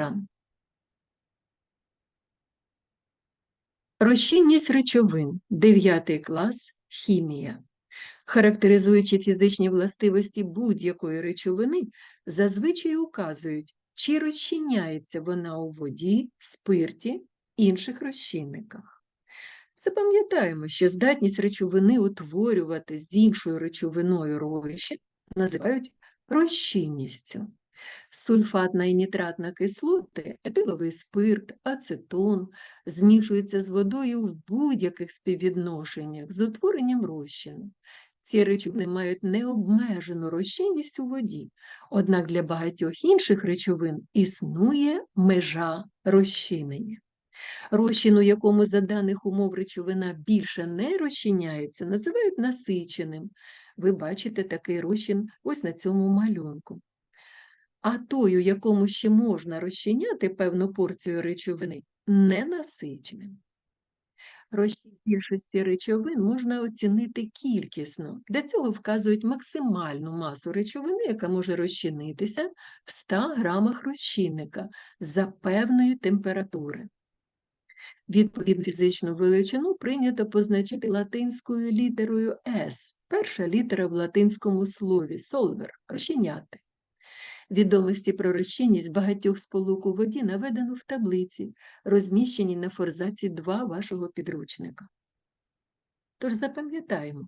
мембран. Розчинність речовин, 9 клас, хімія. Характеризуючи фізичні властивості будь-якої речовини, зазвичай указують, чи розчиняється вона у воді, спирті, інших розчинниках. Запам'ятаємо, що здатність речовини утворювати з іншою речовиною розчин називають розчинністю. Сульфатна і нітратна кислоти, етиловий спирт, ацетон змішуються з водою в будь-яких співвідношеннях з утворенням розчину. Ці речовини мають необмежену розчинність у воді, однак для багатьох інших речовин існує межа розчинення. Розчин, у якому за даних умов речовина більше не розчиняється, називають насиченим. Ви бачите такий розчин ось на цьому малюнку. А той, у якому ще можна розчиняти певну порцію речовини, ненасиченим. Розчин більшості речовин можна оцінити кількісно. Для цього вказують максимальну масу речовини, яка може розчинитися в 100 грамах розчинника за певної температури. Відповідну фізичну величину прийнято позначити латинською літерою S, перша літера в латинському слові солвер розчиняти. Відомості про розчинність багатьох сполук у воді наведено в таблиці, розміщеній на форзаці 2 вашого підручника. Тож запам'ятаємо,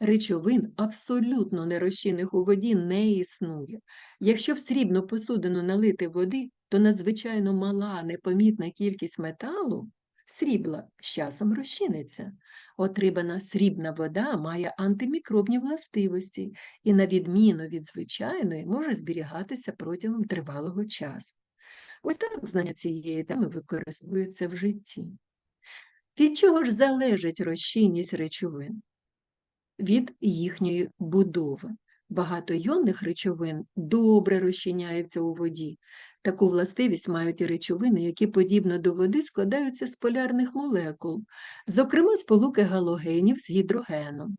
речовин абсолютно нерозчинних у воді не існує. Якщо в срібну посудину налити води, то надзвичайно мала непомітна кількість металу срібла з часом розчиниться. Отримана срібна вода має антимікробні властивості і, на відміну від звичайної, може зберігатися протягом тривалого часу. Ось так знання цієї теми використовується в житті. Від чого ж залежить розчинність речовин? Від їхньої будови. Багато йонних речовин добре розчиняються у воді. Таку властивість мають і речовини, які, подібно до води, складаються з полярних молекул, зокрема сполуки галогенів з гідрогеном.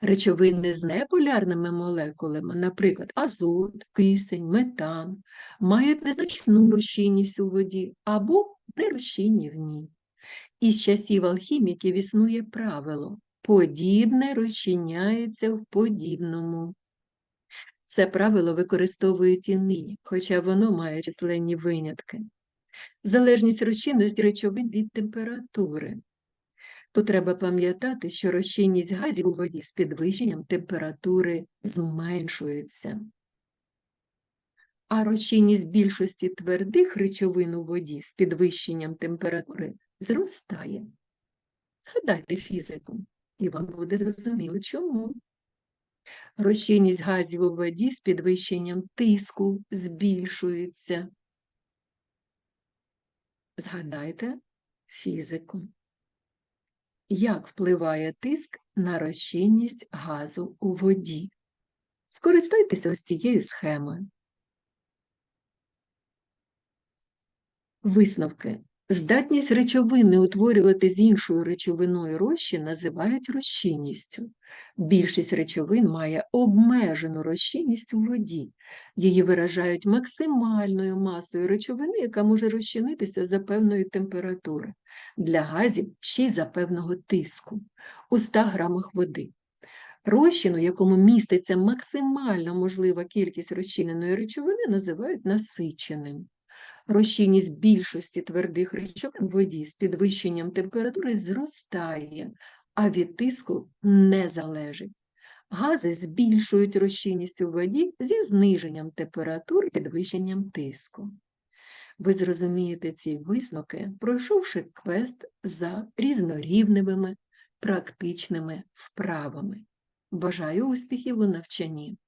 Речовини з неполярними молекулами, наприклад, азот, кисень, метан, мають незначну розчинність у воді або нерозчинні в ній. Із часів алхіміків існує правило подібне розчиняється в подібному. Це правило використовують і нині, хоча воно має численні винятки. Залежність розчинності речовин від температури. Тут треба пам'ятати, що розчинність газів у воді з підвищенням температури зменшується. А розчинність більшості твердих речовин у воді з підвищенням температури зростає. Згадайте фізику, і вам буде зрозуміло чому. Розчинність газів у воді з підвищенням тиску збільшується. Згадайте фізику. Як впливає тиск на розчинність газу у воді? Скористайтеся ось цією схемою. Висновки. Здатність речовини утворювати з іншою речовиною розчин називають розчинністю. Більшість речовин має обмежену розчинність у воді. Її виражають максимальною масою речовини, яка може розчинитися за певної температури. Для газів ще й за певного тиску у 100 грамах води. Розчин, у якому міститься максимально можлива кількість розчиненої речовини, називають насиченим. Розчинність більшості твердих речовин в воді з підвищенням температури зростає, а від тиску не залежить. Гази збільшують розчинність у воді зі зниженням температури підвищенням тиску. Ви зрозумієте ці висновки, пройшовши квест за різнорівневими практичними вправами. Бажаю успіхів у навчанні!